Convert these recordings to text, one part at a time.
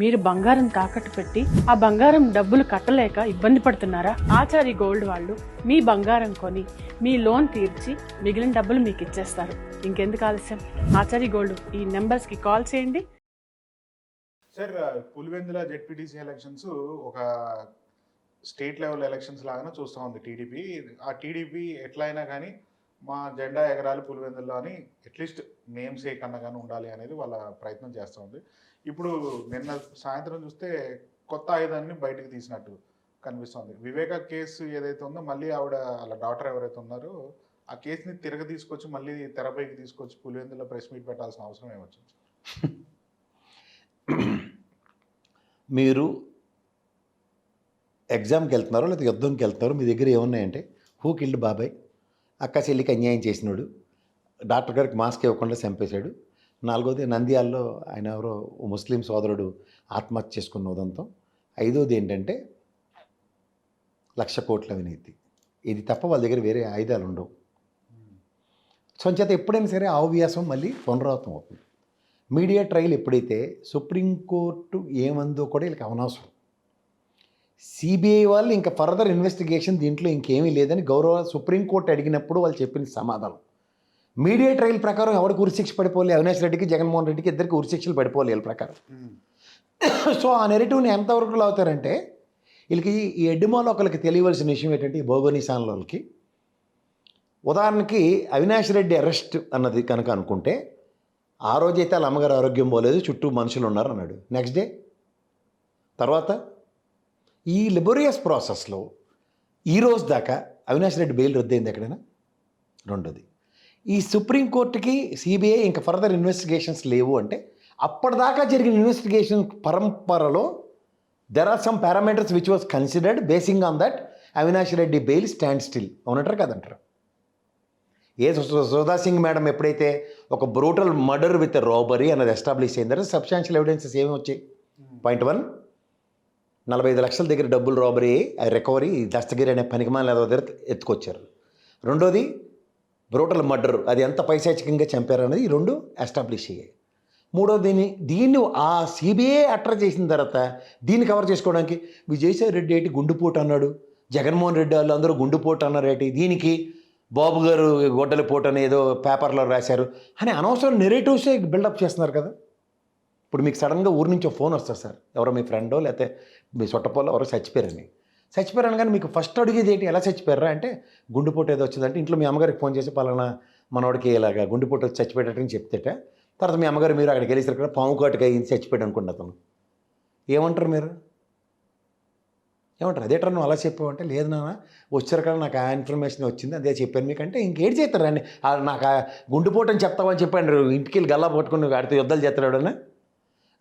మీరు బంగారం తాకట్టు పెట్టి ఆ బంగారం డబ్బులు కట్టలేక ఇబ్బంది పడుతున్నారా? ఆచారి గోల్డ్ వాళ్ళు మీ బంగారం కొని మీ లోన్ తీర్చి మిగిలిన డబ్బులు మీకు ఇచ్చేస్తారు. ఇంకెందుకు ఆలస్యం? ఆచారి గోల్డ్ ఈ నెంబర్స్కి కాల్ చేయండి. సార్ పులివెందుల జెడ్పీటీసీ ఎలక్షన్స్ ఒక స్టేట్ లెవెల్ ఎలక్షన్స్ లాగానే చూస్తూ ఉంది టీడీపీ. ఆ టీడీపీ ఎట్లయినా కానీ మా జెండా ఎగరాలి పులివెందుల్లో అని అట్లీస్ట్ నేమ్ సేక్ అన్న కానీ ఉండాలి అనేది వాళ్ళ ప్రయత్నం చేస్తూ ఉంది. ఇప్పుడు నిన్న సాయంత్రం చూస్తే కొత్త ఆయుధాన్ని బయటకు తీసినట్టు కనిపిస్తుంది వివేక కేసు ఏదైతే ఉందో మళ్ళీ ఆవిడ వాళ్ళ డాక్టర్ ఎవరైతే ఉన్నారో ఆ కేసుని తిరగ తీసుకొచ్చి మళ్ళీ తెరపైకి తీసుకొచ్చి పులివెందులో ప్రెస్ మీట్ పెట్టాల్సిన అవసరం ఏమొచ్చింది మీరు ఎగ్జామ్కి వెళ్తున్నారో లేదా యుద్ధంకి వెళ్తున్నారో మీ దగ్గర ఏమున్నాయంటే హూ కిల్డ్ బాబాయ్? అక్క చెల్లికి అన్యాయం చేసినాడు. డాక్టర్ గారికి మాస్క్ ఇవ్వకుండా చంపేశాడు. నాలుగోది నంద్యాలలో ఆయన ఎవరో ముస్లిం సోదరుడు ఆత్మహత్య చేసుకున్న ఉదంతం. ఐదోది ఏంటంటే లక్ష కోట్ల అవినీతి. ఇది తప్ప వాళ్ళ దగ్గర వేరే ఆయుధాలు ఉండవు. సో ఎప్పుడైనా సరే ఆవ్యాసం మళ్ళీ పునరావృతం అవుతుంది. మీడియా ట్రయల్ ఎప్పుడైతే సుప్రీంకోర్టు ఏమందో కూడా వీళ్ళకి అవనవసరం. సిబిఐ వాళ్ళు ఇంకా ఫర్దర్ ఇన్వెస్టిగేషన్ దీంట్లో ఇంకేమీ లేదని గౌరవ సుప్రీంకోర్టు అడిగినప్పుడు వాళ్ళు చెప్పిన సమాధానం. మీడియా ట్రయల్ ప్రకారం ఎవరికి ఉరిశిక్ష పడిపోలే? అవినాష్ రెడ్డికి జగన్మోహన్ రెడ్డికి ఇద్దరికి ఉరిశిక్షలు పడిపోలే వీళ్ళ ప్రకారం. సో ఆ నెరేటివ్ని ఎంతవరకు లాగుతారంటే వీళ్ళకి ఈ ఎడ్డిమాలో ఒకరికి తెలియవలసిన విషయం ఏంటంటే ఈ భౌగోనిశాన్లో వాళ్ళకి ఉదాహరణకి అవినాష్ రెడ్డి అరెస్ట్ అన్నది కనుక అనుకుంటే ఆ రోజైతే వాళ్ళ అమ్మగారు ఆరోగ్యం పోలేదు చుట్టూ మనుషులు ఉన్నారు అన్నాడు. నెక్స్ట్ డే తర్వాత? ఈ లిబోరియస్ ప్రాసెస్లో ఈ రోజు దాకా అవినాష్ రెడ్డి బెయిల్ రద్దయింది ఎక్కడైనా? రెండోది. ఈ సుప్రీంకోర్టుకి సిబిఐ ఇంకా ఫర్దర్ ఇన్వెస్టిగేషన్స్ లేవు అంటే అప్పటిదాకా జరిగిన ఇన్వెస్టిగేషన్ పరంపరలో there are some parameters which was considered basing on that Avinash Reddy bail stand still అవునంటారు కదంటారు? ఏ సుధా సింగ్ మేడం ఎప్పుడైతే ఒక బ్రూటల్ మర్డర్ విత్ రాబరీ అన్నది ఎస్టాబ్లిష్ అయిందో సబ్స్టాన్షియల్ ఎవిడెన్సెస్ ఏమి వచ్చాయి? పాయింట్ వన్ నలభై ఐదు లక్షల దగ్గర డబ్బులు రాబరీ రికవరీ దస్తగిరి అనే పనికిమాల దగ్గర ఎత్తుకొచ్చారు. రెండోది బ్రూటల్ మర్డర్ అది ఎంత పైశాచికంగా చంపారు అనేది ఈ రెండు ఎస్టాబ్లిష్ అయ్యాయి. మూడో దీన్ని దీన్ని ఆ సిబిఐ అట్టర్ చేసిన తర్వాత దీన్ని కవర్ చేసుకోవడానికి విజయసాయి రెడ్డి ఏంటి గుండుపోటు అన్నాడు. జగన్మోహన్ రెడ్డి వాళ్ళు అందరూ గుండుపోటు అన్నారు ఏంటి? దీనికి బాబు గారు గొడ్డలి పోటు అని ఏదో పేపర్లో రాశారు. అని అనవసరం నెరేటివ్సే బిల్డప్ చేస్తున్నారు కదా. ఇప్పుడు మీకు సడన్గా ఊరి నుంచి ఫోన్ వస్తుంది సార్. ఎవరో మీ ఫ్రెండో లేకపోతే మీ సొట్టపోలో ఎవరో చచ్చిపోయారని. చచ్చిపోయారని కానీ మీకు ఫస్ట్ అడిగేది ఏంటి? ఎలా చచ్చిపోయారా? అంటే గుండెపోటు ఏదో వచ్చిందంటే ఇంట్లో మీ అమ్మగారికి ఫోన్ చేసి పలానా మనవాడికి ఇలాగా గుండెపోటు వచ్చి చచ్చిపోయేటట్టు చెప్తేట తర్వాత మీ అమ్మగారు మీరు అక్కడికి వెళ్ళేసరికి పాము కాటుగా అయింది చచ్చిపోయాడు అనుకుంటా అతను. ఏమంటారు మీరు? ఏమంటారు? అదే నువ్వు అలా చెప్పావంటే లేదు నాన్న వచ్చారు కదా నాకు ఆ ఇన్ఫర్మేషన్ వచ్చింది అదే చెప్పాను మీకంటే ఇంకేటి చేస్తారండి అండి? నాకు ఆ గుండెపోటు అని చెప్తావని చెప్పాను ఇంటికి వెళ్ళి గల్లా పట్టుకుని ఆడితే యుద్ధాలు చేస్తాడు అని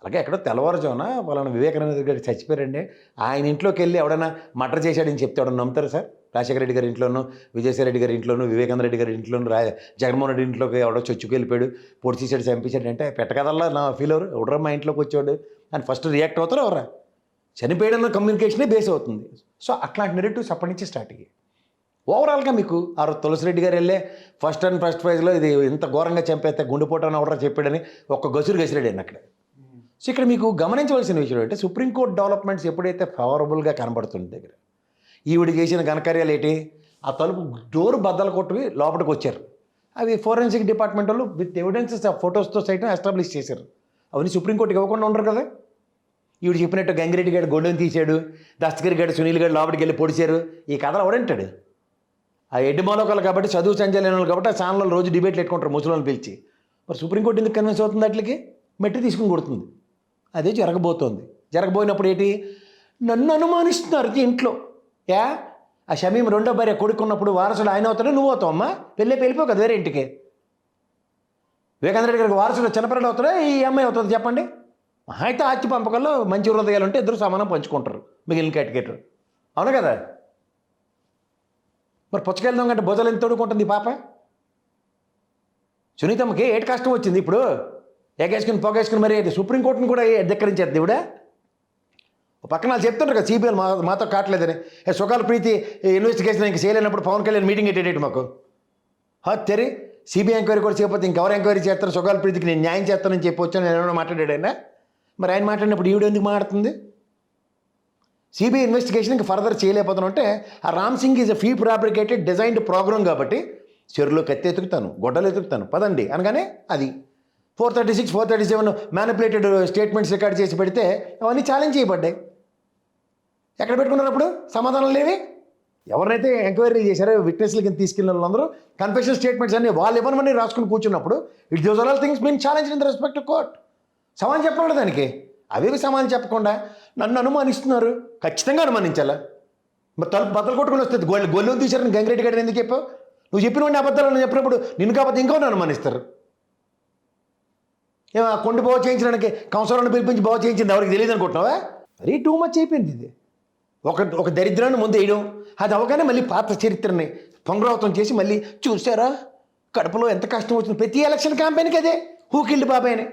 అలాగే ఎక్కడో తెల్లవారుజామున వాళ్ళని వివేకానంద గారు చచ్చిపోయారండి. ఆయన ఇంట్లోకి వెళ్ళి ఎవడన్నా మటర్ చేశాడని చెప్తే ఎవడన్నా నమ్ముతారు సార్? రాజశేఖర రెడ్డి గారి ఇంట్లోనూ విజయసాయి రెడ్డి గారి ఇంట్లోనూ వివేకానంద రెడ్డి గారి ఇంట్లోనూ రా జగన్మోహన్ రెడ్డి ఇంట్లోకి ఎవడో చొచ్చుకు వెళ్ళిపోయాడు పొడి చేసాడు చంపించాడు అంటే పెట్టకదల్లా నా ఫీల్ అవరు ఎవడరా మా ఇంట్లోకి వచ్చాడు అని ఫస్ట్ రియాక్ట్ అవుతారు ఎవరా చనిపోయడం కమ్యూనికేషనే బేస్ అవుతుంది. సో అట్లాంటి నెరేటివ్స్ అప్పటి నుంచి స్టార్ట్ అయ్యాయి. ఓవరాల్గా మీకు ఆ రోజు తులసిరెడ్డి గారు వెళ్ళే ఫస్ట్ అండ్ ఫస్ట్ ప్రైజ్లో ఇది ఇంత ఘోరంగా చంపేస్తే గుండెపోటాన్ని ఎవడరా చెప్పాడని ఒక్క గసురు గసిరాడు అక్కడ. సో ఇక్కడ మీకు గమనించవలసిన విషయం ఏంటంటే సుప్రీంకోర్టు డెవలప్మెంట్స్ ఎప్పుడైతే ఫేవరబుల్గా కనబడుతుంది దగ్గర ఈవిడ చేసిన ఘనకార్యాలు ఏంటి? ఆ తలుపు డోర్ బద్దలు కొట్టువి లోపలికి వచ్చారు. అవి ఫోరెన్సిక్ డిపార్ట్మెంట్ వాళ్ళు విత్ ఎవిడెన్సెస్ ఆ ఫొటోస్తో సైతం ఎస్టాబ్లిష్ చేశారు. అవన్నీ సుప్రీంకోర్టుకి ఇవ్వకుండా ఉండరు కదా? ఈవిడ చెప్పినట్టు గంగిరెడ్డి గారు గొడ్డుని తీశాడు దస్తగిరి గారు సునీల్ గారు లోపలికి వెళ్ళి పొడిచారు. ఈ కథలు ఎవడంటాడు ఆ ఎడ్డు మోలోకాలు కాబట్టి చదువు సంచలన వాళ్ళు కాబట్టి ఆ ఛానల్లో రోజు డిబేట్లు పెట్టుకుంటారు ముసలిని పిలిచి. మరి సుప్రీంకోర్టు ఎందుకు కన్విన్స్ అవుతుంది అట్లకి? మెట్టి తీసుకుని కొడుతుంది. అదే జరగబోతోంది. జరగబోయినప్పుడు ఏంటి? నన్ను అనుమానిస్తున్నారు ఇంట్లో యా? ఆ షమీం రెండో భార్య కొడుకున్నప్పుడు వారసుడు ఆయన అవుతాడు నువ్వు అవుతావు అమ్మా. పెళ్ళి వెళ్ళిపోవు కదా వేరే ఇంటికి. వివేకాందరెడ్డి గారికి వారసుడు చిన్నపిల్లడు అవుతాడా? ఈ అమ్మాయి అవుతుంది చెప్పండి. అయితే ఆస్తి పంపకంలో మంచి హృదయాలు ఉంటే ఇద్దరు సమానం పంచుకుంటారు మిగిలిన కేటకేటర్ అవును కదా? మరి పుచ్చకెళ్దాం కంటే భుజాలు ఎంత తోడుకుంటుంది పాప? సునీతమ్మకి ఏటి కష్టం వచ్చింది ఇప్పుడు? ఎగేసుకుని పొగేసుకుని మరి అది సుప్రీంకోర్టుని కూడా ధిక్కరించారు ఇవిడ పక్కన వాళ్ళు చెప్తుంటారు కదా సిబిఐ మా మాతో కావట్లేదని. ఏ సుఖాల ప్రీతి ఇన్వెస్టిగేషన్ ఇంక చేయలేనప్పుడు పవన్ కళ్యాణ్ మీటింగ్ పెట్టేటట్టు మాకు. హా తెరి సిబిఐ ఎంక్వైరీ కూడా చేయకపోతే ఇంకెవరు ఎంక్వైరీ చేస్తారు? సుఖాల ప్రీతికి నేను న్యాయం చేస్తానని చెప్పి వచ్చాను నేను ఏమైనా మాట్లాడాడైనా మరి ఆయన మాట్లాడినప్పుడు ఈవిడ ఎందుకు మాట్లాడుతుంది? సిబిఐ ఇన్వెస్టిగేషన్ ఇంకా ఫర్దర్ చేయలేకపోతాను అంటే ఆ Ram Singh is a fee fabricated designed programme కాబట్టి చెరువులో కత్తి ఎతుకుతాను గొడ్డలు ఎతుకుతాను. పదండి అనగానే అది. Four thirty six four thirty seven manipulated statements record చేసి పెడితే అవన్నీ ఛాలెంజ్ చేయబడ్డాయి. ఎక్కడ పెట్టుకున్నారు అప్పుడు? సమాధానం లేవి? ఎవరైతే ఎంక్వైరీ చేశారో విట్నెస్ల కింద తీసుకెళ్ళిన వాళ్ళందరూ కన్ఫెషన్ స్టేట్మెంట్స్ అన్ని వాళ్ళు ఇవ్వనమని రాసుకుని కూర్చున్నప్పుడు it does all things mean challenge in the respect court సమాధానం చెప్పకూడదు దానికి. అవేవి సమాధానం చెప్పకుండా నన్ను అనుమానిస్తున్నారు. ఖచ్చితంగా అనుమానించాలా? మరి తలుపు బద్దలు కొట్టుకుని వస్తుంది గొల్లు గొల్లు తీశారని గంగిరెడ్డి గారిని ఎందుకు చెప్పావు? నువ్వు చెప్పినవన్నీ అబద్ధాలు చెప్పినప్పుడు నిన్ను కాబట్టి ఇంకో అనుమానిస్తారు. ఏమో ఆ కొండ బాగు చేయించడానికి కంసరాన్ని పిలిపించి బాగు చేయించింది ఎవరికి తెలియదు అనుకుంటున్నావా? మరీ టూ మచ్ అయిపోయింది ఇది. ఒక ఒక దరిద్రాన్ని ముందు వేయడం అది అవగానే మళ్ళీ పాత చరిత్రని పునరావృతం చేసి మళ్ళీ చూసారా కడపలో ఎంత కష్టం వచ్చింది. ప్రతి ఎలక్షన్ క్యాంపెయిన్కి అదే. హూకిల్డ్ బాబాయ్ని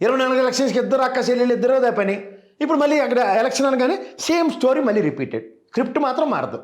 ఇరవై నాలుగు ఎలక్షన్స్కి ఇద్దరు అక్క చెల్లెళ్ళు ఇద్దరు అదే పని ఇప్పుడు మళ్ళీ అక్కడ ఎలక్షన్ అనగానే సేమ్ స్టోరీ మళ్ళీ రిపీటెడ్ స్క్రిప్ట్ మాత్రం మారదు.